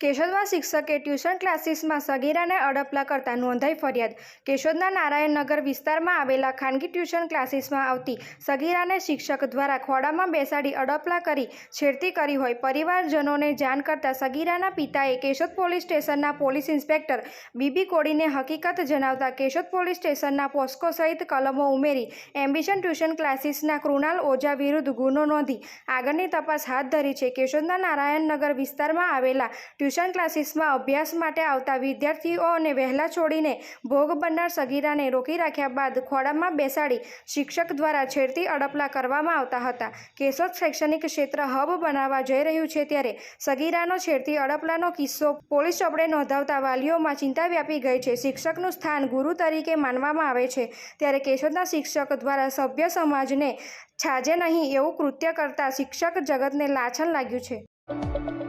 કેશોદમાં શિક્ષકે ટ્યુશન ક્લાસીસમાં સગીરાને અડપલા કરતા નોંધાઈ ફરિયાદ. કેશોદના નારાયણનગર વિસ્તારમાં આવેલા ખાનગી ટ્યુશન ક્લાસીસમાં આવતી સગીરાને શિક્ષક દ્વારા ખોડામાં બેસાડી અડપલા કરી છેડતી કરી હોય પરિવારજનોને જાણ કરતા સગીરાના પિતાએ કેશોદ પોલીસ સ્ટેશનના પોલીસ ઇન્સ્પેક્ટર બીબી કોડીને હકીકત જણાવતા કેશોદ પોલીસ સ્ટેશનના પોસ્કો સહિત કલમો ઉમેરી એમ્બિશન ટ્યુશન ક્લાસીસના કૃણાલ ઓઝા વિરુદ્ધ ગુનો નોંધી આગળની તપાસ હાથ ધરી છે. કેશોદના નારાયણનગર વિસ્તારમાં આવેલા ટ્યુશન ક્લાસીસમાં અભ્યાસ માટે આવતા વિદ્યાર્થીઓને વહેલા છોડીને ભોગ બનનાર સગીરાને રોકી રાખ્યા બાદ ખોડામાં બેસાડી શિક્ષક દ્વારા છેડતી અડપલા કરવામાં આવતા હતા. કેશોદ શૈક્ષણિક ક્ષેત્ર હબ બનાવવા જઈ રહ્યું છે ત્યારે સગીરાનો છેડતી અડપલાનો કિસ્સો પોલીસ ચોપડે નોંધાવતા વાલીઓમાં ચિંતા વ્યાપી ગઈ છે. શિક્ષકનું સ્થાન ગુરુ તરીકે માનવામાં આવે છે. ત્યારે કેશોદના શિક્ષક દ્વારા સભ્ય સમાજને છાજે નહીં એવું કૃત્ય કરતા શિક્ષક જગતને લાછન લાગ્યું છે.